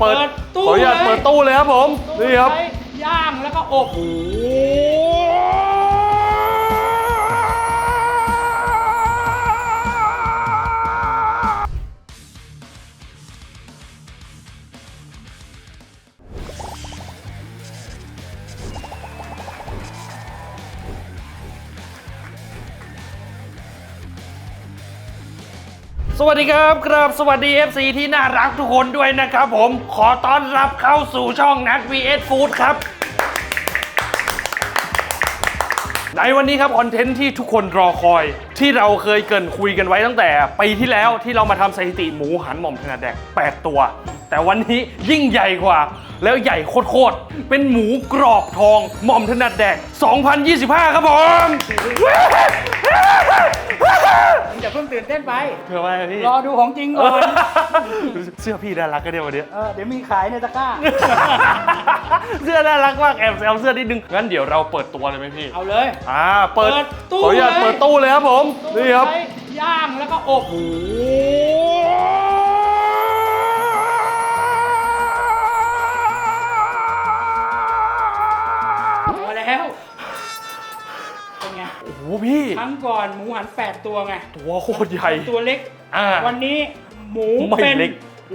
เปิดเปิดตู้ขออนุญาตเลย เปิดตู้เลยครับผม นี่ครับใช้ย่างแล้วก็อบ โอ้ส วัสดีครับครับสวัสดี FC ที่น่ารักทุกคนด้วยนะครับผมขอต้อนรับเข้าสู่ช่องนัก VS Food ครับ ในวันนี้ครับคอนเทนต์ที่ทุกคนรอคอย ที่เราเคยเกินคุยกันไว้ตั้งแต่ปีที่แล้วที่เรามาทำสถิติหมูหันหม่อมถนัดแดก 8 ตัว แต่วันนี้ยิ่งใหญ่กว่า แล้วใหญ่โคตรๆเป็นหมูกรอบทองหม่อมถนัดแดก 2025 ครับผมอย่าเพิ่ง ตื่นเต้นไป เพื่อว่าพี่รอดูของจริงก่อนเสื้อพี่น่ารักก็เดียววันนี้เออเดี๋ยวมีขายในตะกร้า เสื้อน่ารักมากแอบแซวเสื้อนิดนึง งั้นเดี๋ยวเราเปิดตัวเลยไหมพี่ เอาเลย อ่า เปิดเปิดตู้ขออนุญาตเลย เปิดตู้เลยครับผม นี่ครับ ใช้ย่างแล้วก็อบ โอ้โห โอ้โหพี่ ครั้งก่อนหมูหัน 8 ตัวไง ตัวโคตรใหญ่ ตัวเล็ก อ่า วันนี้หมูไม่เป็นเล็ก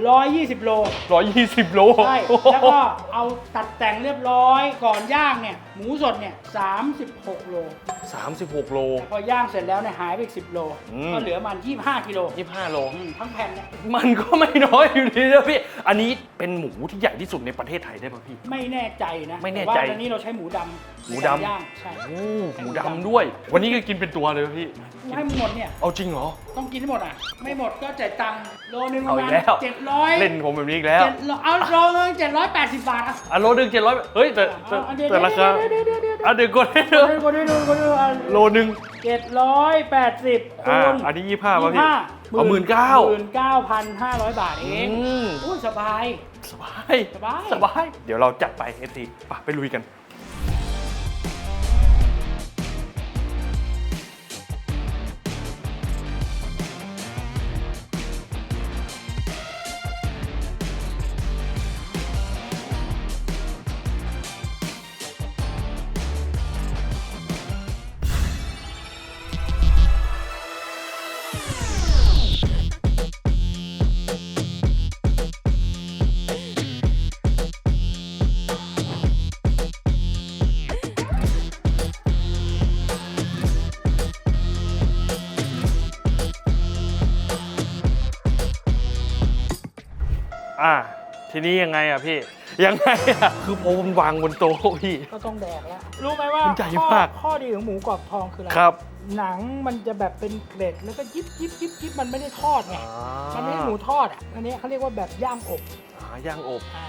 120 โล ร้อยยี่สิบโล ใช่ แล้วก็เอาตัดแต่งเรียบร้อยก่อนย่างเนี่ย หมูสดเนี่ย36 โลสามสิบหกโล พอย่างเสร็จแล้วเนี่ยหายไปอีก10 โล อืม ก็เหลือมัน25กิโลยี่ห้าโล อืมทั้งแผ่นเนี่ยมันก็ไม่น้อยอยู่ดีนะพี่ อันนี้เป็นหมูที่ใหญ่ที่สุดในประเทศไทยได้ป่ะพี่ ไม่แน่ใจนะไม่แน่ใจต่ว่าตอนนี้เราใช้หมูดำหมูดำ ในการย่างใช่โอ้หมูดำด้วย วันนี้ก็กินเป็นตัวเลยป่ะพี่ ให้มันหมดเนี่ยเอาจริงเหรอ ต้องกินให้หมดอะ ไม่หมดก็จ่ายตังค์โลนึงปเอาระอีมากณแล้ว เจ็ดร้อยเล่นผมแบบนี้อีกแล้ว เจ็ดร้อยเอาโลนึงเจ็ดร้อยแปดสิบบาทอะอะโลหนึ่งเจ็ดร้อยเฮ้ยแต่แต่เอาเดี๋ยวแต่ราคาเดี๋ยวเดี๋ยวเดี๋ยวเดี๋ยวอะเดี๋ยวกดให้เดี๋ดูยวคนดูคนดูอะโลหนึ่งเจ็ดร้อยแปดสิบอ่าคูณอันนี้ยี่ห้าป่ะพี่ห้าเอาหมื่นเก้าหมื่นเก้าพันห้าร้อยบาทเองอืมอู้สบายสบาย สบาย สบาย เดี๋ยวเราจัดไปเอฟซีไปไปลุยกัน ทีนี้ยังไงอะพี่ ยังไงอะ คือพอมันวางบนโต๊ะพี่ ก็ต้องแดกแล้ว รู้ไหมว่ามันใหญ่ข้อมาก ข้อดีของหมูกรอบทองคืออะไร ครับหนังมันจะแบบเป็นเกล็ดแล้วก็ยิบยิบยิบยิบมันไม่ได้ทอดไง มันไม่ใช่หมูทอดอะ อันนี้เขาเรียกว่าแบบย่างอบอ่าย่างอบ อ่า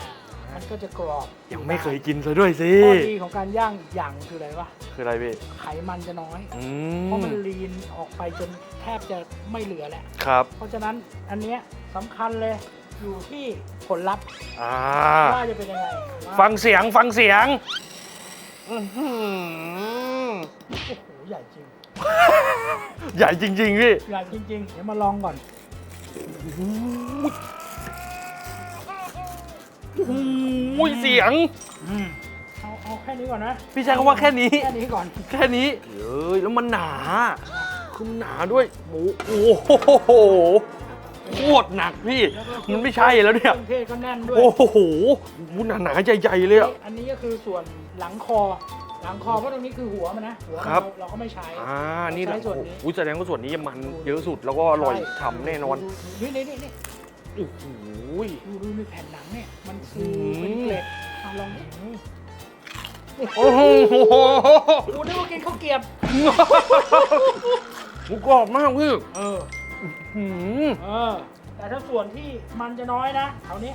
มันก็จะกรอบยังไม่เคยกินซะด้วยสิ ข้อดีของการย่างอย่างคืออะไรวะ คืออะไรพี่ ไขมันจะน้อย อืเพราะมมันลีนออกไปจนแทบจะไม่เหลือแหละ ครับ เพราะฉะนั้นอันเนี้ยสำคัญเลย อยู่ที่ผลลัพธ์อ่าว่าจะเป็นยังไงว่าฟังเสียงฟังเสียงอื้อหือโอ้โหใหญ่จริงใหญ่จริง ๆ พี่ ใหญ่จริง ๆ เดี๋ยวมาลองก่อนโอ้ยเสียงอืมเอาเอาแค่นี้ก่อนนะพี่ใช้คำว่าแค่นี้ แค่นี้ก่อนแค่นี้เอ้ยแล้วมันหนา คือมันหนาด้วยหมูโอ้โห โคตรหนักพี่ มันไม่ใช่แล้วเนี่ยครื่องเทศก็แน่นด้วย โอ้โหหนาหนาๆใหญ่ๆเลยอะอันนี้ก็คือส่วนหลังคอ หลังคอเพราะตรงนี้คือหัวมันนะ หัวมันครับ เราเราก็ไม่ใช้ อ่า นี่แหละใช้ส่วนนี้ โอ้โหแสดงว่าส่วนนี้มันเยอะสุดแล้วก็อร่อยฉ่ำแน่นอนดูนี่นี่นี่โอ้โห ดูดูในแผ่นหนังเนี่ย มันฟูอืมเป็นเกล็ดเอาลองดิโอ้โหกูนึกว่ากินข้าวเกรียบ หมูกรอบมากพี่เออ หืมเออ แต่ถ้าส่วนที่มันจะน้อยนะแถวนี้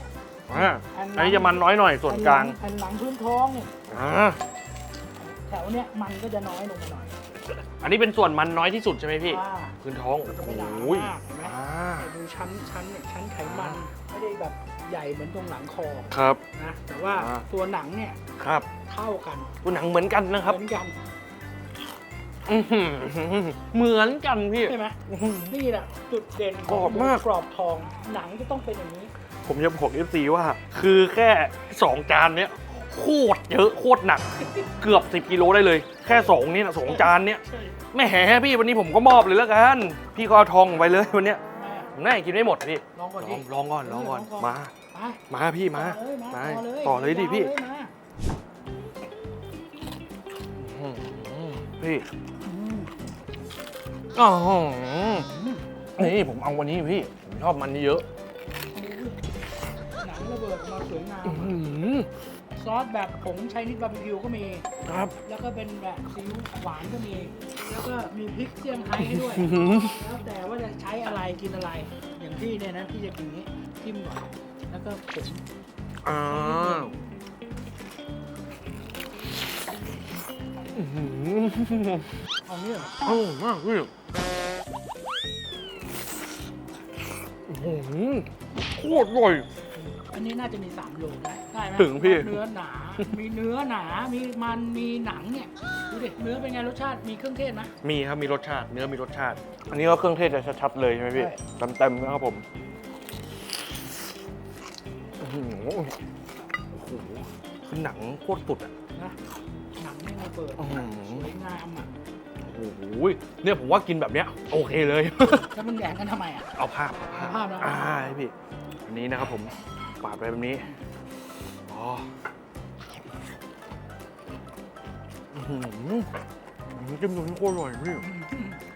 อ่าอันนี้จะมันน้อยหน่อยส่วนกลางแผ่นหลังพื้นท้องเนี่ยอ่าแถวเนี้ยมันก็จะน้อยลงมาหน่อยอันนี้เป็นส่วนมันน้อยที่สุดใช่ไหมพี่ อ่าพื้นท้องก็โอ้ไม่หนาโหมากเห็นไหมอ่าแต่ดูชั้นชั้นเนี่ยชั้นไขมันไม่ได้แบบใหญ่เหมือนตรงหลังคอครับ นะแต่ว่าอ่า ตัวหนังเนี่ยครับเท่ากันตัวหนังเหมือนกันนะครับ เหมือนกัน อื้อหือเหมือนกันพี่ ใช่ไหมนี่แหละจุดเด่นขกรองอบหมูมากกรอบทองหนังจะต้องเป็นอย่างนี้ ผมจะบอก FC ว่า คือแค่ 2 จานเนี้ยโคตรเยอะโคตรหนัก เกือบ 10กิโลได้เลย แค่ 2 นี่นะสองจานเนี้ยใช่แหม่พี่วันนี้ผมก็มอบเลยแล้วกัน พี่ก็เอาทองไปเลยวันเนี้ยแม่ผมน่าจะกินไม่หมดอะพี่ลองก่อนลดิองลองก่อนลองก่อนลองก่อนมา ไปมาพี่มา ต่อเลยมาต่อเลยต่อเลยดิพี่ยาวเลยมา อืมพี่อืม อ๋ออืมนี่ผมเอาวันนี้พี่ผมชอบมันนี่เยอะ หนังระเบิดออกมาสวยงามอื้อหือซอสแบบผงไชนีสบาร์บีคิวก็มี ครับ แล้วก็เป็นแบบซีอิ๊วหวานก็มี แล้วก็มีพริกเซี่ยงไฮ้ให้ด้วยอื้อหือแล้วแต่ว่าจะใช้อะไรกินอะไร อย่างพี่เนี่ยนะพี่จะกินอย่างนี้จิ้มก่อน แล้วก็ผงอ่าอื้อหือ เอาเนี่ยเหรออร่อยมากพี่อื้อหือโคตรอร่อย อันนี้น่าจะมี 3 โลได้ได้ไหมถึงพี่ เนื้อหนา มีเนื้อหนา มีมันมีหนังเนี่ยดูดิเนื้อเป็นไงรสชาติมีเครื่องเทศไหมมีครับมีรสชาติเนื้อมีรสชาติ อันนี้ก็เครื่องเทศจะชัดๆเลยใช่ไหมพี่ใช่ เต็มๆนะครับผมอื้อหือโอ้โหคือหนังโคตรสุดอะ นะหนังเนี่ยระเบิดอื้อหือ สวยงามอะ โอ้โหเนี่ยผมว่ากินแบบเนี้ยโอเคเลย แล้วมันแดงกันทำไมอะเอาภาพเอาภาพเอาภาพนะ อ่าให้พี่อันนี้นะครับผมปาดไปแบบนี้อ๋ออื้อหือน้ำจิ้มตัวนี้โคตรอร่อยพี่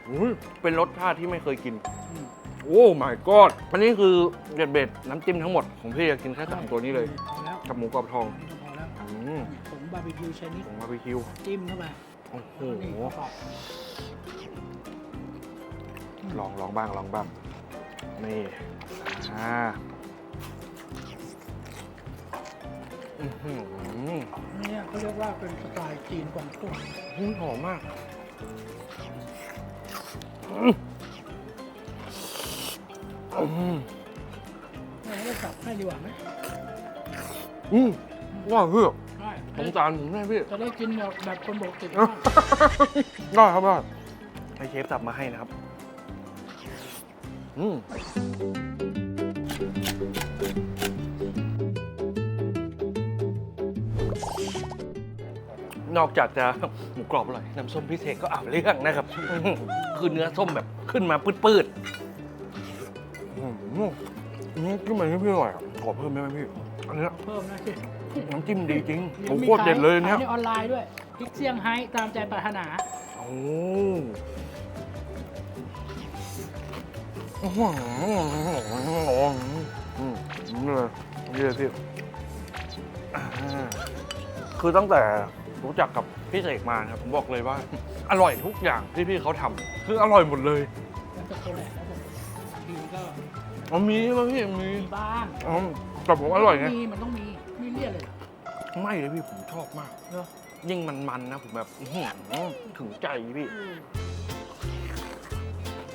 อุ้ยเป็นรสชาติที่ไม่เคยกินอืมโอ้ my god อันนี้คือเด็ดเบ็ดน้ำจิ้มทั้งหมดของพี่จะกินแค่สามตัวนี้เลย พอแล้วกับหมูกรอบทองพอแล้วอืมผงบาร์บีคิวชนิดของบาร์บีคิวจิ้มเข้าไป โอ้โหนี่ประกอบลองลองบ้างลองบ้าง นี่อ่าอื้อหือเนี่ยเขาเรียกว่าเป็นสไตล์จีนกวางตุ้งหุ้ยหอมมากอืมเราก็จับให้ดีกว่าไหมอืมว่าเพื่อได้ สงสารผมแน่พี่ จะได้กินแบบแบบคนปกติได้ครับได้ให้เชฟจับมาให้นะครับ อืมนอกจากจะหมูกรอบอร่อย น้ำส้มพิเศษก็เอาเรื่องนะครับ คือเนื้อส้มแบบขึ้นมาปืดๆอืมอืมขึ้นมาที่พี่อร่อยอะขอเพิ่มได้ไหมพี่ อันเนี้ย เพิ่มนะสิ น้ำจิ้มดีจริงดี๋โอ้วมีโคตรเด็ดเลยขาเนี่ย ขาในออนไลน์ด้วยพริกเซี่ยงไฮ้ตามใจปรารถนาโอ้โอ้โหอืมนี่เลยนี่เลยพี่อ่าคือตั้งแต่รู้จักกับพี่เสกมาครับผมบอกเลยว่า อร่อยทุกอย่างที่พี่เขาทำคืออร่อยหมดเลยแล้วจะคนแหละแล้วผมทีก็อ๋อมีมั้ยพี่มีมีบ้างอ๋อแต่ผมอร่อยไง มีมันต้องมี ไม่เลี่ยนเลยเหรอไม่เลยพี่ผมชอบมาก เนอะยิ่งมันๆนะผมแบบอื้อหือถึงใจพี่อืม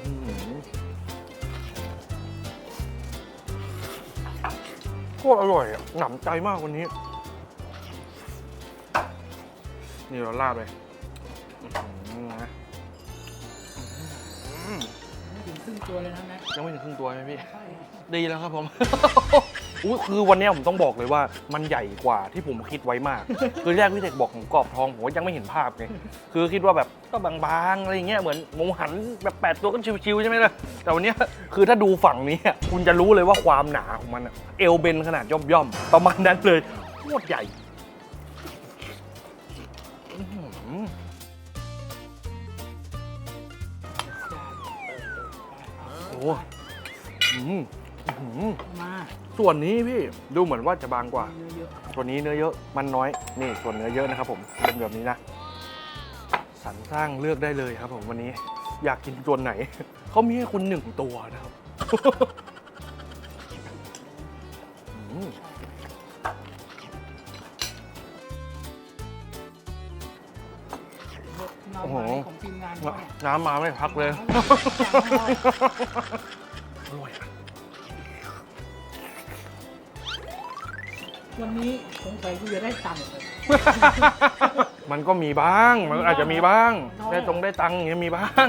อื้อหือโคตรอร่อยอะหนำใจมากวันนี้ นี่เราลาดไปอื้อหือนะอื้อหือไม่ถึงครึ่งตัวเลยนะแม็กยังไม่ถึงครึ่งตัวใช่ไหมพี่ ใช่ดีแล้วครับผม อุ๊ยคือวันนี้ผมต้องบอกเลยว่ามันใหญ่กว่าที่ผมคิดไว้มาก คือแรกพี่เด็กบอกหมูกรอบทองผมก็ยังไม่เห็นภาพไงคือคิดว่าแบบก็บางๆอะไรอย่างเงี้ยเหมือนหมูหันแบบแปดตัวก็ชิวๆใช่ไหมล่ะแต่วันเนี้ยคือถ้าดูฝั่งนี้อะคุณจะรู้เลยว่าความหนาของมันอะเอลเบนขนาดย่อมๆประมาณนั้นเลยโคตรใหญ่อื้อหือโอ้อืมอื้อหือ มา ส่วนนี้พี่ดูเหมือนว่าจะบางกว่าเยอะส่วนนี้เนื้อเยอะมันน้อยนี่ส่วนเนื้อเยอะนะครับผมเป็นแบบนี้นะสรรสร้างเลือกได้เลยครับ ผมวันนี้ อยากกินส่วนไหนเขามีให้คุณหนึ่งตัวนะครับอืมๆโอ้เงาโหไม้ของทีมงานเขาเนี่ยน้ำมาไม่พักเลยอร่อยอะ วันนี้สงสัยกูจะได้ตังค์เลยมันก็มีบ้าง มันอาจจะมีบ้าง น้อย ได้ตรงได้ตังค์อย่างเงี้ยมีบ้าง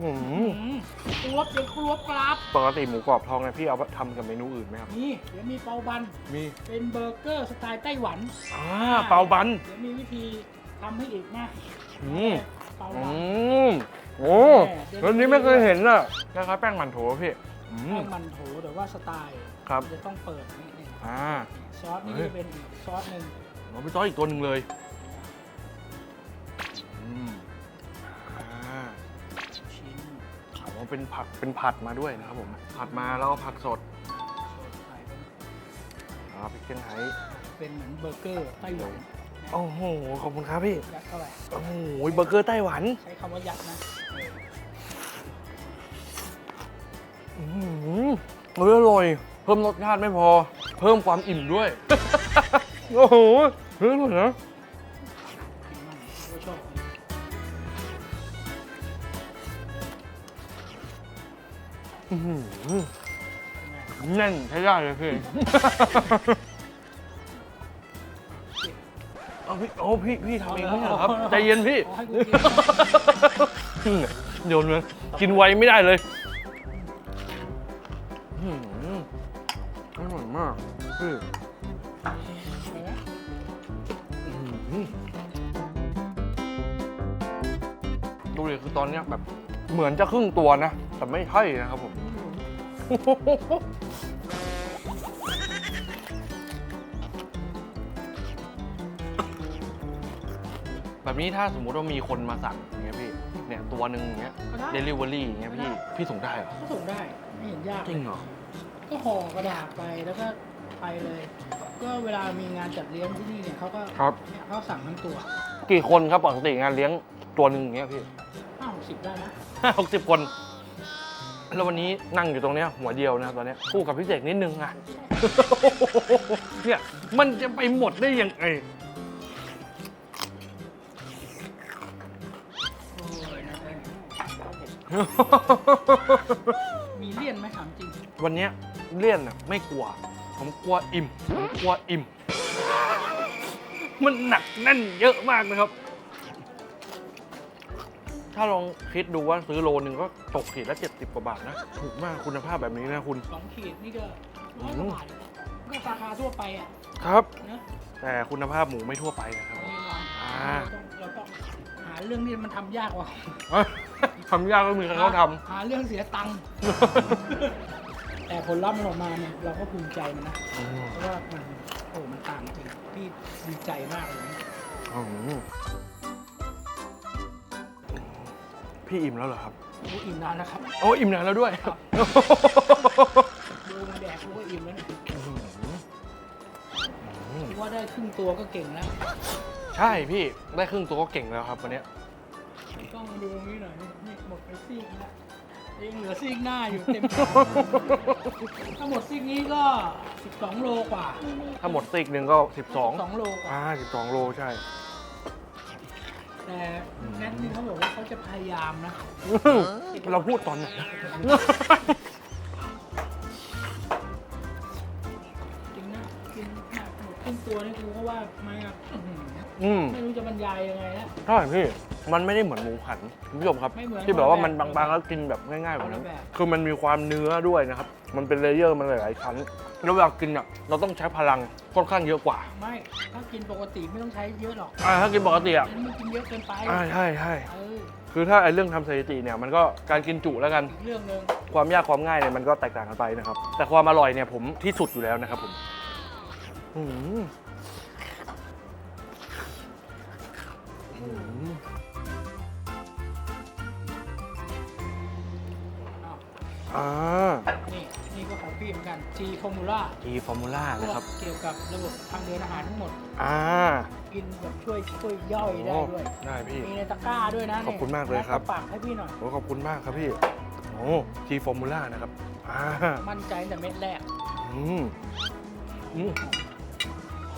ออืมอืมครบยังครบครับปกติหมูกรอบทองเนี่ยพี่เอาไปทำกับเมนูอื่นไหมครับ นี่เดี๋ยวมีเปาบัน มีเป็นเบอร์เกอร์สไตล์ไต้หวัน อ่าเปาบัน เดี๋ยวมีวิธีทำให้อีกนะอืม เปาอืบัน ม โอ้แล้วนี้ไม่เคยเห็นอะคล้ายๆแป้งมันโถพี่ อืมแป้งมันโถแต่ว่าสไตล์ครับจะต้องเปิดนี่นี่อ่า ซอสนี่เฮ้ย จะเป็นอีกซอสหนึ่งเราไปต้อยอีกตัวหนึ่งเลยอืมอ่าชิ้นอ๋อเป็นผักเป็นผัดมาด้วยนะครับผมผัดมาแล้วก็ผักสดสดใส่เป็นอ่าพริกเกนไฮเป็นเหมือนเบอร์เกอร์ไต้หวันโอ้โหขอบคุณครับพี่ยัดเข้าไปโอ้โหเบอร์เกอร์ไต้หวัน ใช้คำว่ายัดนะอืม เฮ้ยอร่อย เพิ่มรสชาติไม่พอ เพิ่มความอิ่มด้วย โอ้โหเฮ้ยอร่อยนะกินมันก็ชอบอื้อหือแน่นใช้ได้เลยพี่ เอาพี่โอ้พี่ พี่ทำเองไม่ใช่เหรอครับ ใจเย็นพี่ขอให้กูกินโยนเลยกินไวไม่ได้เลย คือตอนเนี้ยแบบเหมือนจะครึ่งตัวนะ แต่ไม่ใช่นะครับผม แบบนี้ถ้าสมมุติว่ามีคนมาสั่งอย่างเงี้ยพี่ เนี่ยตัวหนึ่งอย่างเงี้ยก็ได้ เดลิเวอรี่อย่างเงี้ยพี่ พี่ส่งได้เหรอ ก็ส่งได้ไม่เห็นยากจริงเหรอ ก็ห่อกระดาษไปแล้วก็ไปเลย ก็เวลามีงานจัดเลี้ยงที่นี่เนี่ยเขาก็ครับ เนี่ยเขาสั่งทั้งตัว กี่คนครับปกติงานเลี้ยงตัวหนึ่งอย่างเงี้ยพี่ ห้าหกสิบได้นะห้าหกสิบคน แล้ววันนี้นั่งอยู่ตรงเนี้ยหัวเดียวนะครับตอนเนี้ยคู่กับพี่เสกนิดนึงอะ เนี่ยมันจะไปหมดได้ยังไงโอ้ยนะมีเลี่ยนไหมถามจริง วันเนี้ยเลี่ยนอะไม่กลัว ผมกลัวอิ่มผมกลัวอิ่ม มันหนักแน่นเยอะมากนะครับ ถ้าลองคิดดูว่าซื้อโลนึงก็ตกขีดละ 70 กว่าบาทนะ ถูกมากคุณภาพแบบนี้นะคุณ สองขีดนี่ก็ร้อยกว่าบาทก็ราคาทั่วไปอะครับ นะแต่คุณภาพหมูไม่ทั่วไปนะครับ แน่นอนอ่า เราต้องเราต้องหาเรื่องที่มันทำยากกว่าทำยากก็มีใครเขาทหาเรื่องเสียตังค์ แต่ผลลัพธ์มันออกมาเนี่ยเราก็ภูมิใจมันนะำเพราะว่ามันโอ้มันต่างจริงพี่ดีใจมากเลยนะ อืม พี่อิ่มแล้วเหรอครับกูอิ่มนานนะครับโอ้อิ่มนานแล้วด้วยครับดูมันแดกกูก็อิ่มแล้วเนี่ยกูว่าได้ครึ่งตัวก็เก่งแล้วใช่พี่ได้ครึ่งตัวก็เก่งแล้วครับวันเนี้ยต้องมาดูตรงนี้หน่อยนี่นี่หมดไปซีกแล้วยังเหลือซีกหน้าอยู่เต็มชามถ้าหมดซีกนี้ก็ 12 โลกว่า ถ้าหมดซีกหนึ่งก็ 12 2โลกว่าอ่า12 โลใช่ แต่แนทนี่เขาบอกว่าเขาจะพยายามนะ เราพูดตอนไหนนะจริงนะกินหนักหมดครึ่งตัวนี่กูก็ว่าไม่อะอื้อหืออืมไม่รู้จะบรรยายยังไงแล้ว ใช่พี่ มันไม่ได้เหมือนหมูหันคุณผู้ชมครับ ไม่เหมือนที่แบบว่ามันคนละแบบบางๆแล้วกินแบบง่ายๆแบบนั้นคนละแบบ คือมันมีความเนื้อด้วยนะครับ มันเป็นเลเยอร์มันหลายๆชั้นแล้วเวลากินอะเราต้องใช้พลังค่อนข้างเยอะกว่าไม่ถ้ากินปกติไม่ต้องใช้เยอะหรอกอ่าถ้ากินปกติอะอันนี้มันกินเยอะเกินไปอ่าใช่ใช่เออคือถ้าไอ้เรื่องทำสถิติเนี่ยมันก็การกินจุแล้วกัน อีกเรื่องหนึ่งความยากความง่ายเนี่ยมันก็แตกต่างกันไปนะครับ แต่ความอร่อยเนี่ยผมที่สุดอยู่แล้วนะครับผมอืมอืม อ้าวอ่านี่นี่ก็ของพี่เหมือนกัน G Formula ทีฟอร์มูล่าพวนะครับ กเกี่ยวกับระบบทางเดินอาหารทั้งหมด อ่ากินแบบช่วยช่วยย่อยได้ด้วยได้พี่ มีในตะกร้าด้วยนะขอบคุณมากเลยครับ ปากให้พี่หน่อย โอ้ขอบคุณมากครับพี่ โอ้ทีฟอร์มูล่านะครับ อ่า มั่นใจแต่เม็ดแรกอืม อืม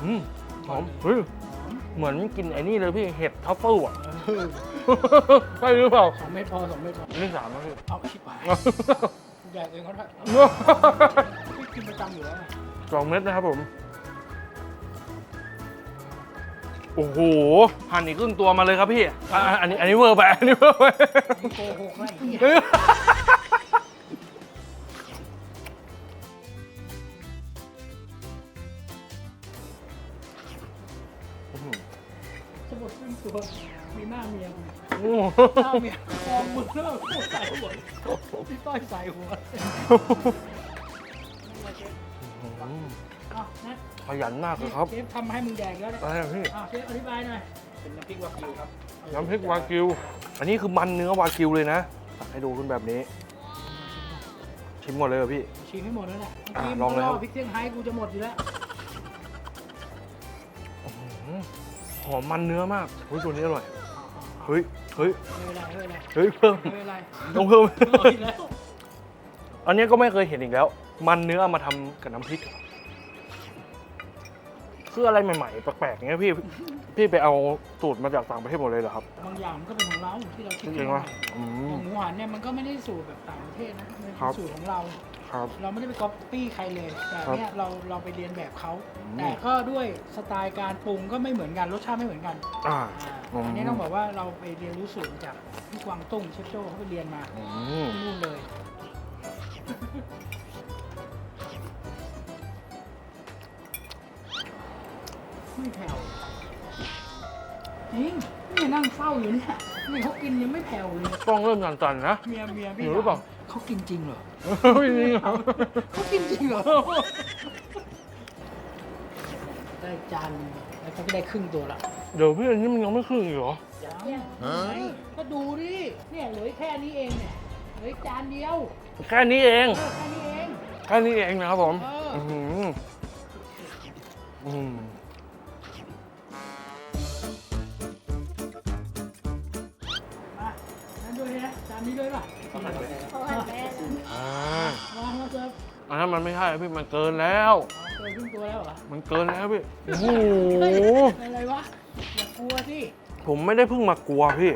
อืม หอม เฮ้ยหอมเหมือนกินไอ้นี่เลยพี่ เห็ดทัฟเฟิลอะ เออใช่หรือเปล่า สองเม็ดพอสองเม็ดพออันนี่สามแล้วพี่ เอาชิบหาย ใหญ่เองเขาได้พี่กินประจำอยู่แล้วไงสองเม็ดนะครับผมอโอ้โหหั่นอีกครึ่งตัวมาเลยครับพี่อะอะอันนี้อันนี้เวอร์ไปอันนี้เวอร์ไป มึงโกหกแล้วไอ้เหี้ยสมุดซึ่งตัวมีหน้าเมียมึงโอ้โหหน้าเมียมองมึงแล้วโคตรใส่หัวพี่ต้ อยใส่หัวอ้าวนะขยันมากเลยครับเชฟทำให้มึงแดกแล้วเนี่ยอะไรอะพี่อ้าวเชฟอธิบายหน่อยเป็นน้ำพริกวากิวครับน้ำพริกวากิว อันนี้คือมันเนื้อวากิวเลยนะตักให้ดูขึ้นแบบนี้ ชิมก่อนเลยเหรอพี่ ชิมให้หมดแล้วแหละอะมื่กี้ลองเลยครับ พริกเซี่ยงไฮ้กูจะหมดอยู่แล้วหอมมันเนื้อมากเฮ้ยตัวนี้อร่อย เฮ้ย เฮ้ย ไม่เป็นไรไม่เป็นไรเฮ้ยเพิ่ม ไม่เป็นไรต้องเพิ่มเอาอีกแล้ว อันนี้ก็ไม่เคยเห็นอีกแล้ว มันเนื้อเอามาทำกับน้ำพริก คืออะไรใหม่ๆ แปลกๆอย่างเงี้ยพี่ พี่ไปเอาสูตรมาจากต่างประเทศหมดเลยเหรอครับ บางอย่างมันก็เป็นของเราที่เราคิดจริงๆวะอือม ย่างหมูหันเนี่ยมันก็ไม่ได้สูตรแบบต่างประเทศนะมันครัเป็บ นสูตรของเรา ครับ เราไม่ได้ไปก๊อปปี้ใครเลย แต่ครับเนี่ยเราเราไปเรียนแบบเขาอืม แต่ก็ด้วยสไตล์การปรุงก็ไม่เหมือนกันรสชาติไม่เหมือนกันอ่าอ่าอืมอันนี้ต้องบอกว่าเราไปเรียนรู้สูตรมาจากพี่กวางตุ้งเชฟโจ้เขาไปเรียนมาอืม ที่นู่นเลย ไม่แผ่วจริงนี่นั่งเฝ้าอยู่เนี่ยนี่เขากินยังไม่แผ่วเลยต้องเริ่มจันๆนะ เมียเมียพี่หิวหรือเปล่าถมเขากินจริงเหรอไม่จริงเหรอเขากินจริงเหรอได้จานหนึ่งแล้วก็ได้ครึ่งตัวละเดี๋ยวพี่อันนี้มันยังไม่ครึ่งอีกเหรอยังไงก็ดูดิเนี่ยเหลือแค่นี้เองเนี่ย เหลือจานเดียวแค่นี้เอง เออแค่นี้เอง แค่นี้เองนะครับผมเอออือหืออืมมานั่นด้วยนะจานนี้ด้วยป่ะอ่าวางมาเจออันนั้นมันไม่ใช่พี่มันเกินแล้วเจอครึ่งตัวแล้วเหรอมันเกินแล้วพี่โอ้โห เฮ้ยอะไรวะอย่ากลัวสิผมไม่ได้เพิ่งมากลัวพี่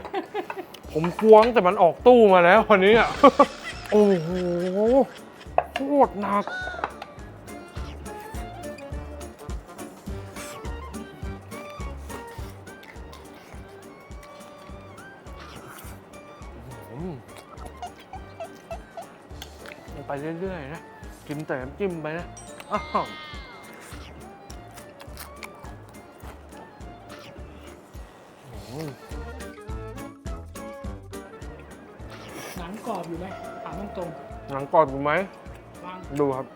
ผมกลัวงแต่มันออกตู้มาแล้ววันนี้อะ โอ้โหโคตรหนัก ไปเรื่อยๆนะ กินแต่น้ำจิ้มไปนะอ้าวอืม กรอบอยู่ไหมถามตรงหนังกรอบอยู่ไหม ๆวางดูครับ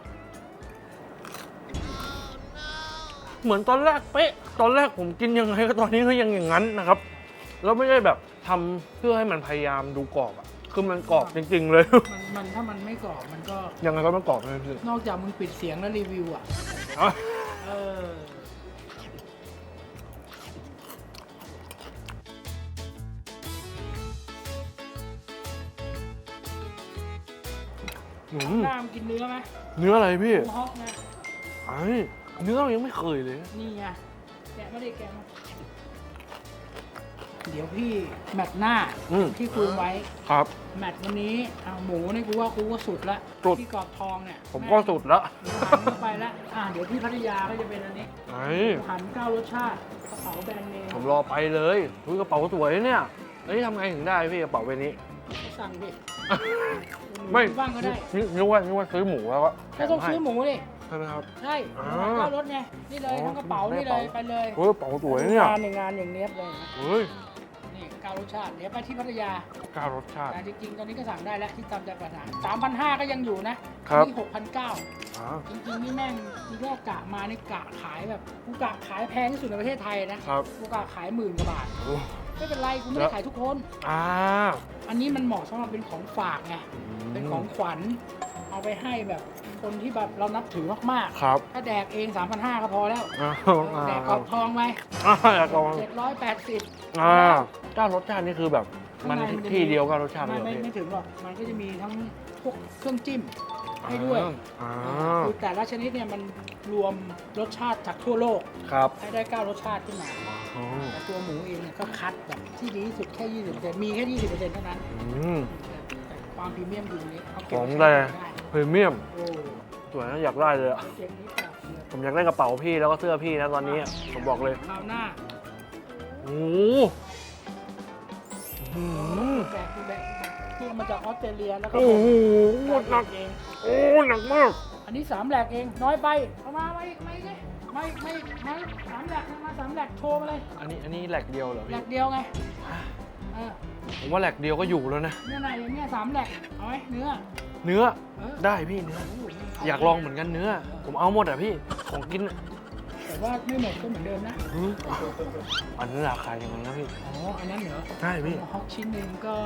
เหมือนตอนแรกเป๊ะ ตอนแรกผมกินยังไงก็ตอนนี้ก็ยังอย่างนั้นนะครับ แล้วไม่ได้แบบทำเพื่อให้มันพยายามดูกรอบอะคือมันกรอบจริง ๆ เลย มันมันถ้ามันไม่กรอบมันก็ ยังไงก็มันกรอบเลยพี่นอกจากมึงปิดเสียงแล้วรีวิวอะอะเออ อืมหน้ามันกินเนื้อไหมเนื้ออะไรพี่หมูฮอกนะไอ้เนื้อเรายังไม่เคยเลย นี่ไงแกะไม่ได้แกะมาเดี๋ยวพี่แมตช์หน้าอืม ที่คุยไว้ ครับ แมตช์วันนี้อะหมูนี่กูว่ากูก็สุดละสุด ที่กรอบทองเนี่ยผมก็สุดละหมูหันเข้าไปละอะเดี๋ยวที่พัทยาก็จะเป็นอันนี้ไอ้หมูหันเก้ารสชาติกระเป๋าแบรนด์เนมผมรอไปเลยอุ้ยกระเป๋าสวยเนี่ยแล้วนี่ทำไงถึงได้พี่กระเป๋าใบนี้ก็ สั่งดิไม่บ้างก็ได้นึกนึกว่านึกว่าซื้อหมูแล้วก็แถก็มต้องให้ซื้อหมูดิใช่ไหมครับ ใช่อ่าเก้ารถไงนี่เลยอ๋อทั้งกระเป๋าได้นี่กระเลเป๋ายไปเลยเฮ้ยกระเป๋าสวยเนี่ยงานในงานอย่างเนี้ยบเลยนะเฮ้ยนี่เก้ารสชาติเดี๋ยวไปที่พัทยาก้าวรสชาติ แต่จริงๆตอนนี้ก็สั่งได้แล้วที่ตามใจปรารถนาสามพันห้าก็ยังอยู่นะครับ นี่หกพันเก้าอ่าจริงๆนี่แม่งทีแรกกะมาในกะขายแบบกูกะขายแพงที่สุดในประเทศไทยนะครับ กูกะขายหมื่นกว่าบาท โอ้ ไม่เป็นไรกูไม่ได้ขายทุกคน อ่า อันนี้มันเหมาะสำหรับเป็นของฝากไง เป็นของขวัญ เอาไปให้แบบคนที่แบบเรานับถือมากครับ ๆ ถ้าแดกเอง 3,500ก็พอแล้ว อ่าแดกกรอบทองไปอ่าอยากลองเจ็ดร้อยแปดสิบอ่าก้าวรสชาตินี่คือแบบ มันที่เดียวก้าวรสชาติเลไม่ยเหรอไม่พี่ไม่ถึงหรอก มันก็จะมีทั้งพวกเครื่องจิ้ม ให้ด้วย อ่าคือแต่ละชนิดเนี่ยมันรวมรสชาติจากทั่วโลก ครับ ให้ได้เก้ารสชาติขึ้นมา อ๋อแต่ตัวหมูเองเนี่ยก็คัดแบบที่ดีที่สุดแค่ 20%มีแค่ 20%เท่านั้นอืม แต่ความพรีเมียมอยู่ตรงนี้เอาเก็ขบองไว้แร ใช้ได้พรีเมียมโอ้สวยนะอยากได้เลยอะเจ๋งนี้แบบเลยผมอยากได้กระเป๋าพี่แล้วก็เสื้อพี่นะตอนนี้อะผมบอกเลยคราวหน้าโอ้โหแบกแบกที่เอามาจากออสเตรเลียแล้วก็โอ้โหหนัก เอง โอ้หนักมาก อันนี้สามแหลกเองน้อยไปเอามาไม่ไม่ไม่ ไม่ไม่ไม่สามแหลกเอามาสามแหลกโชว์มาเลยอันนี้อันนี้แหลกเดียวเหรอแหลพี่กเดียวไงเออผมว่าแหลกเดียวก็อยู่แล้วนะ เนี่ยไหนอย่างเงี้ยสามแหลกเอาไหมเนื้อเนื้อเออได้พี่เนื้อ อยากลองเหมือนกันเนื้อ ผมเอาหมดอะพี่ของกินอะแต่ว่าไม่หมดก็เหมือนเดิมนะหืออันนี้ราคายังไงนะพี่อ๋ออันนั้นเหรอใช่พี่ฮอกชิ้นหนึ่งก็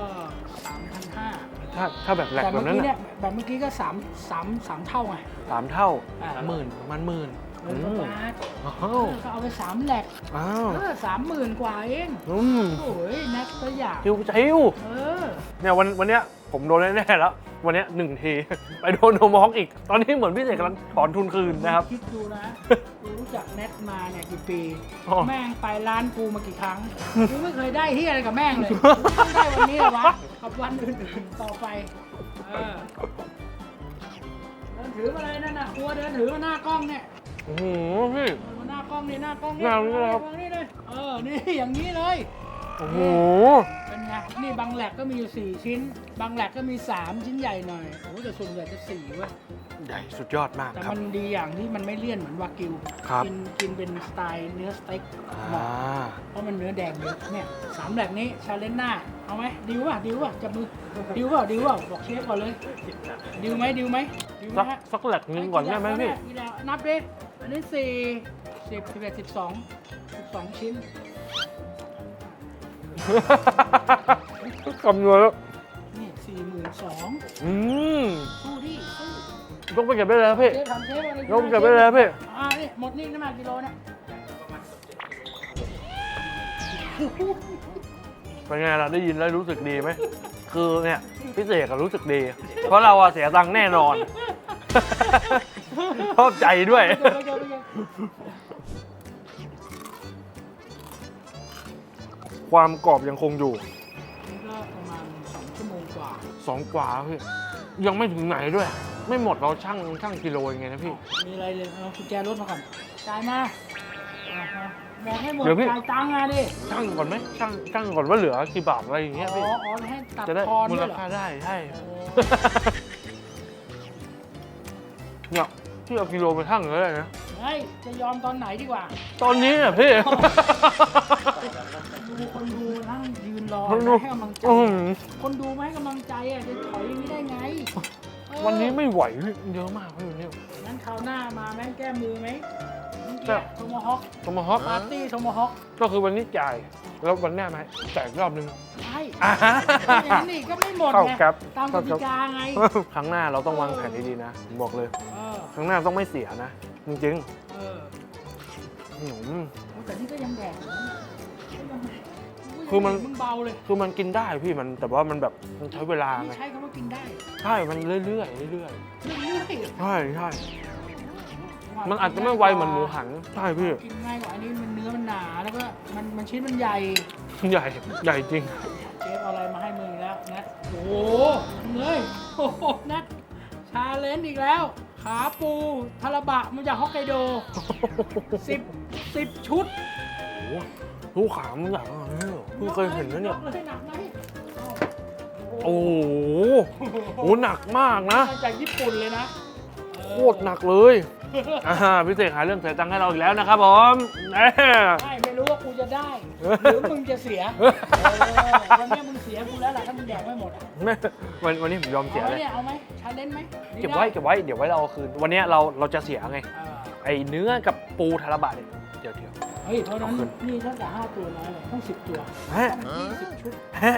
สามพันห้าถ้าถ้าแบบแหลกแต่แบเมื่บอนั้นกี้เนี่อะยแบบเมื่อกี้ก็สามสามสามเท่าไง สามเท่าอ่า หมื่นประมาณหมื่น เงินอืประมมาณอ้าเอวอก็เอาไปสามแหลกอ้าวเออสามหมื่นกว่าเองอืมโอ้ยนักตัวอย่างจิวจิวเออเนี่ยวันวันเนี้ยผมโดนแน่ๆแล้ว วันเนี้ยหนึ่งที ไปโดนโนมอกอีก ตอนนี้เหมือนพี่เสกกำลังถอนทุนคืนนะครับ คิดดูนะกูรู้จักแนทมาเนี่ยกี่ปีอ๋อแม่งไปร้านกูมากี่ครั้งกูไม่เคยได้ที่อะไรกับแม่งเลยกูเพิ่งได้วันนี้เหรอวะกับวันอื่นๆต่อไปเออเดินถือมาเลยนั่นน่ะครัวเดินถือมาหน้ากล้องเนี่ย โอ้โหพี่เดินมาหน้ากล้องนี่หน้ากล้องนี่หน้านี่นะครับวางนี่เลยเออ นี่อย่างนี้เลย โอ้โห เป็นไง นี่บางแหลกก็มีอยู่สี่ชิ้น บางแหลกก็มีสามชิ้นใหญ่หน่อย โอ้แต่ส่วนใหญ่จะสี่เว้ย ใหญ่สุดยอดมากแต่ครับ มันดีอย่างที่มันไม่เลี่ยนเหมือนวากิว ครับ กินกินเป็นสไตล์เนื้อสเต็กเหอ่ามาะเพราะมันเนื้อแดงเยอะเนี่ยสามแบบนี้ชาเลนจ์หน้า เอาไหมดิวป่ะดิวป่ะจับมือดิวเปล่าดิวเปล่าบอกเชฟก่อนเลยดิวไหมดิวไหมดิวไหมสักฮะสักแหลกนึงก่อนได้ไหมพี่ กี่แล้วนับดิอั นนี้สี่สิบสิบเอ็ดสิบสองสิบสองชิ้น คำนวณแล้ว นี่สี่หมื่นสองอืมสู้ดิสู้ต้องไปเก็บได้แล้วพี่เชฟทำเชฟอะไรต้องเก็บได้แล้วพี่อ่านี่หมดนี่น้ำมันกิโลเนี่ยเป็นไงล่ะได้ยินแล้วรู้สึกดีไหม คือเนี่ยพี่เสกอะรู้สึกดี เพราะเราอะเสียตังค์แน่นอน ชอบใจด้วยไม่เกี่ยวไม่เกี่ยวไม่เกี่ยว ความกรอบยังคงอยู่ นี่ก็ประมาณสองชั่วโมงกว่า สองกว่าพี่ยังไม่ถึงไหนด้วย ไม่หมดเราช่างช่างกิโลยังไงนะพี่ มีอะไรเลยเอากุญแจรถมาก่อนจ่ายมาอ่าฮะบอกให้หมดเดี๋ยวพี่ จ่ายตังค์มาดิช่างก่อนไหมช่างช่างก่อนว่าเหลือกี่บาทอะไรอย่างอ๋เงี้ยอพี่อ๋อให้ตัดจะได้ทอนมูด้ลวยเหรอค่าได้ใช่ โอ้ เนี่ยพี่เอากิโลไปช่างเลยนะ เฮ้ยจะยอมตอนไหนดีกว่าตอนนี้เนี่ยพี่ ดูคนดูนั่งยืนรอคนดู ให้กำลังใจอื้อหือคนดูไม่ให้กำลังใจอะจะถอยอย่างนี้ได้ไงเออวันนี้ไม่ไหวพี่เยอะมากพี่วันนี้ งั้นคราวหน้ามาแม่งแก้มือไหมแก้โทโมฮอคสมฮอปปาร์ตี้โทโมฮอคก็คือวันนี้จ่ายแล้ววันหน้าไหมจ่ายอีกรอบนึงใช่อ่าอย่างนั้นนี่ก็ไม่หมดเข้าไงครับตามกติกาไงครั้งหน้าเราต้องวางแผนดีๆนะผมบอกเลย เออ ครั้งหน้าต้องไม่เสียนะ จริงเออๆอืมแต่นี่ก็ยังแดกอยู่นะคือมันมึงเบาเลยคือมันกินได้พี่มันแต่ว่ามันแบบมันใช้เวลานี่ไงใช้คำว่ากินได้ใช่มันเรื่อยๆเรื่อยๆเรื่อยๆใช่ใช่มันอาจจะไม่ไวเหมือนหมูหันใช่พี่กินง่ายกว่าอันนี้มันเนื้อมันหนาแล้วก็มันมันชิ้นมันใหญ่ใหญ่ใหญ่จริง เชฟเอาอะไรมาให้มึงอีกแล้วนัทโอ้โหเงยโอ้โหนัทชาเลนจ์อีกแล้ว ขาปูทาราบะมาจากฮอกไกโดสิบสิบชุดโอ้โหลูกขามันใหญ่มากเลยเพิ่งเคยเห็นนะเนี่ยกเลยหนักไหมโอ้โหโหหนักมากนะ มาจากญี่ปุ่นเลยนะ โคตรหนักเลย อ่าพี่เสกหาเรื่องเสียตังค์ให้เราอีกแล้วนะครับผมแหม่ใช่ไม่รู้ว่ากูจะได้ หรือมึงจะเสียเออวันนี้มึงเสียกูแล้วล่ะถ้ามึงแดกไม่หมดอะไม่วันวันนี้ผมยอมเสียเอาไหมเลย เนี่ยเอาไหมชาเลนจ์ไหมเก็บไว้เก็บไว้เดี๋ยวไว้เราเอาคืน วันเนี้ยเราเราจะเสียไงอ่าไอ้เนื้อกับปูทาราบะเนี่ยเดี๋ยวเดี๋ยวเฮ้ยเพราะฉะนั้นเอาคืนนี่ถ้าแต่ห้าตัวน้อยเลยต้องสิบตัวฮะต้องยี่สิบชุดฮะ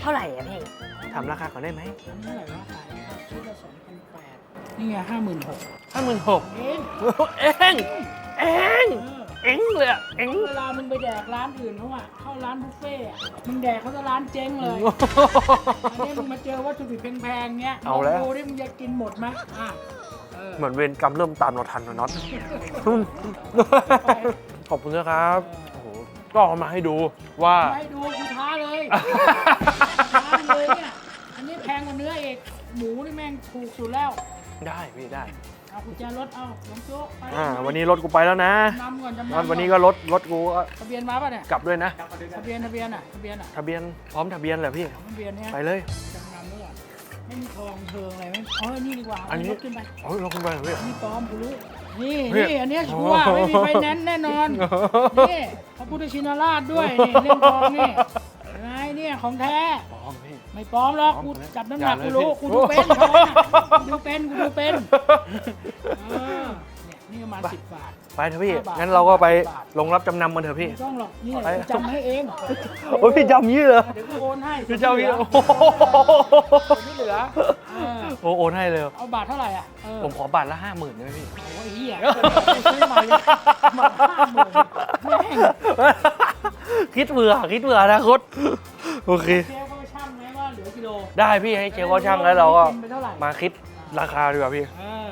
เท่าไหร่อะพี่ทำราคาก่อนได้ไหมอันนี้เท่าไหร่วะขายชุดละสองพั นแปดนี่ไงห้าหมื่นหกห้าหมื่นหกเองเองเองเออเองเลยอะเองเวลามึงไปแดกร้านอื่นเขาอะเข้าร้านบุฟเฟ่อะมึงแดกเขาจะร้านเจ๊งเลยอันนี้มึงมาเจอวัตถุดิบแพงๆเงี้ยเอาแล้วงดูดิมึงจะกินหมดไหมอะเออเหมือนเวรกรรมเริ่มตามเราทันนะน็อตขอบคุณนะครับโอ้โหก็เอามาให้ดูว่าไม่ดูกูท้าเลยท้าเลยเนี่ยอันนี้แพงกว่าเนื้อเอกหมูนี่แม่งถูกสุดแล้ว ได้พี่ได้ เอากุญแจรถเอาหลวงโจ๊กไปอ่าวันนี้รถกูไปแล้วนะ นำก่อนจำนำวันวันนี้ก็รถรถกูก็ทะเบียนมาป่ะเนี่ยกลับด้วยนะ ทะเบียนทะเบียนอะทะเบียนอะทะเบียนพร้อมทะเบียนแหละพี่ ทะเบียนเนี่ยไปเลย จำนำด้วยก่อนไม่มีทองเทิงอะไรไหมอ๋อนี่ดีกว่าอันนี้ เารถขึ้นไปโอ้ยรถคุณไปเหรอพี่อันนี้ปลอมกูรู้นี่เฮ้ยนี่อันเนี้ยชัวร์โอ้โห ไม่มีไฟแนนซ์แน่นอนนี่พระพุทธชินราชด้วยนี่เล่มทองนี่เห็นไหมเนี่ยของแท้พร้อมพี่ ไม่ปลอมหรอกปลอมกูเลยจับน้ำหนักอย่ากูเลยรู้พี่กูดูเป็นทองอะกูดูเป็นกูดูเป็นเออเนี่ยนี่ประมาณสิบบาท ไปเถอะพี่ ห้าบาท งั้นเราก็ไปบาทลงรับจำนำมันเถอะพี่ ไม่ต้องหรอกนี่ไป กูจำให้เองโอ้ยพี่จำยี่เหรอ เดี๋ยวกูโอนให้พี่จำยี่ส่วนโอ้โหที่เหลือเออโอ้โอนให้เลย เอาบาทเท่าไหร่อะเออ ผมขอบาทละห้าหมื่นได้ไหมพี่ โอ้ยเหี้ยกูซื้อมาเลยมาห้าหมื่นแม่งคิดเผื่อคิดเผื่ออนาคต โอเคเช ได้พี่ให้เจ๊เขาช่างแล้วเราก็นไปเท่าไหร่ มาคิดราคาดีกว่าพี่ เออ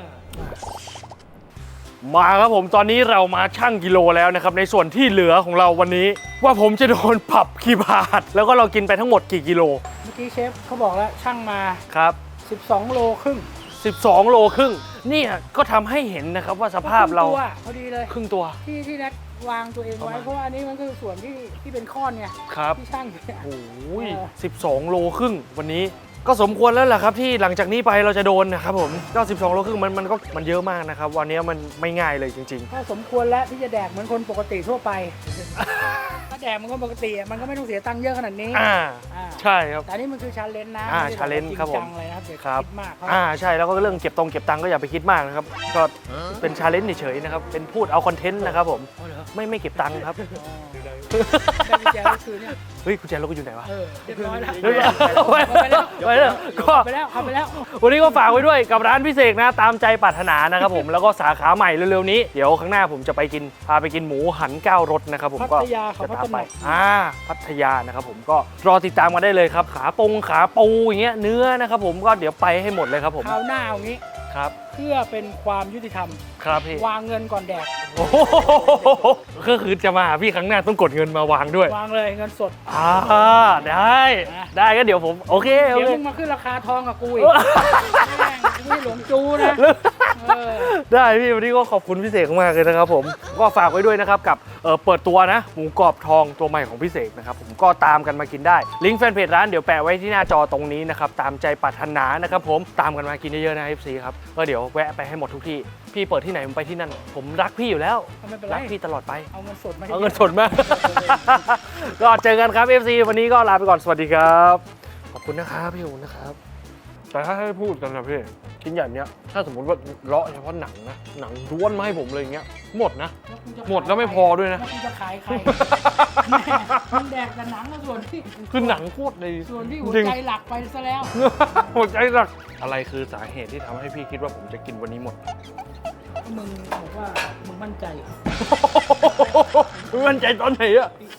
มาครับผมตอนนี้เรามาชั่งกิโลแล้วนะครับ ในส่วนที่เหลือของเราวันนี้ ว่าผมจะโดนปรับกี่บาท แล้วก็เรากินไปทั้งหมดกี่กิโลเมื่อกี้เชฟเขาบอกแล้วช่างมา ครับ 12 โลครึ่ง12 โลครึ่งเนี่ยก็ทำให้เห็นนะครับว่าสภาพเราคงตัวพอดีเลยครึ่งตัวที่ที่นัด วางตัวเองประไว้มาณเพราะว่าอันนี้มันคือส่วนที่ที่เป็นข้อนไงครับที่ช่างอยู่เนี่ยโอ้ยเออ12โลครึ่งวันนี้ก็สมควรแล้วแหละครับที่หลังจากนี้ไปเราจะโดนนะครับผมก็12โลครึ่งมันมันก็มันเยอะมากนะครับ วันนี้มันไม่ง่ายเลยจริงก็สมควรแล้วที่จะแดกเหมือนคนปกติทั่วไปถ้าแดกเหมันก็ปกติอะมันก็ไม่ต้องเสียตังค์เยอะขนาดนี้ๆอ่าอ่าใช่ครับแต่อันนี่มันคือชาเลนจ์นะอ่าไม่ได้ challenge แจงครับผมจังเลยนะครับเดี๋ยวครับคิดมากเขาอ่าใช่แล้วก็เรื่องเก็บตรงเก็บตังค์ก็อย่าไปคิดมากนะครับก็เป็นชาเลนจ์เฉยๆนะครับเป็นพูดเอาคอนเทนต์นะครับผม ไม่ไม่เก็บตังค์ครับได้กุญแจรถคือเนี่ย เฮ้ยกุญแจรถกูอยู่ไหนวะ เออเรียบร้อยแล้วเฮ้ยไปแล้วไปแล้วก็ ไปแล้วเข้าไปแล้ว วันนี้ก็ฝากไว้ด้วยกับร้านพิเศษนะ ตามใจปรารถนานะครับผม แล้วก็สาขาใหม่เร็วๆนี้ เดี๋ยวข้างหน้าผมจะไปกิน พาไปกินหมูหันก้าวรสนะครับผมก็พัทยาเขาจะพัตาฒมไปนาอ่าพัทยานะครับผมก็รอติดตามมาได้เลยครับ ขาปงขาปูอย่างเงี้ยเนื้อนะครับผมก็เดี๋ยวไปให้หมดเลยครับผมคราวหน้าเอางี้ ครับเพื่อเป็นความยุติธรรม ครับพี่วางเงินก่อนแดก โอ้โหก็คือจะมาหาพี่ครั้งหน้าต้องกดเงินมาวางด้วย วางเลยเงินสดอ่าได้อะได้ก็เดี๋ยวผม โอเคโอเดี๋ยวเค มึงมาขึ้นราคาทองกับกูอีกแม่งกูไม่หลงจูนะเออ ได้พี่วันนี้ก็ขอบคุณพี่เสกมากเลยนะครับ ผมก็ฝากไว้ด้วยนะครับกับเอ่อเปิดตัวนะหมูกรอบทองตัวใหม่ของพี่เสกนะครับผมก็ตามกันมากินได้ ลิงก์แฟนเพจร้านเดี๋ยวแปะไว้ที่หน้าจอตรงนี้นะครับตามใจปรารถนานะครับผมตามกันมากินเยอะๆนะ FC ครับก็เดี๋ยวแวะไปให้หมดทุกที่พี่เปิดที่ไหนผมไปที่นั่น ผมรักพี่อยู่แล้วไม่เป็นไรรักพี่ตลอดไปเอาเงินสดมาเอาเงินสดมา ก็เจอกันครับ FC วันนี้ก็ลาไปก่อนสวัสดีครับ ขอบคุณนะครับพี่ขอบคุณนะครับ แต่ถ้าให้พูดกันนะพี่ชิ้นใหญ่เนี้ยถ้าสมมติว่าเลาะเฉพาะหนังนะหนังด้วนมาให้ผมเลยอย่างเงี้ยหมดนะแล้วกูจะหมดแล้วไม่พอด้วยนะแล้วกูจะขายใครแม่มึงแดกแต่หนังก็ส่วนที่คือหนังโคตรดีส่วนที่หัวจริง ใจหลักไปซะแล้ว หัวใจหลักอะไรคือสาเหตุที่ทำให้พี่คิดว่าผมจะกินวันนี้หมด มึงบอกว่ามึงมั่นใจมั่นใจตอนไหนอะ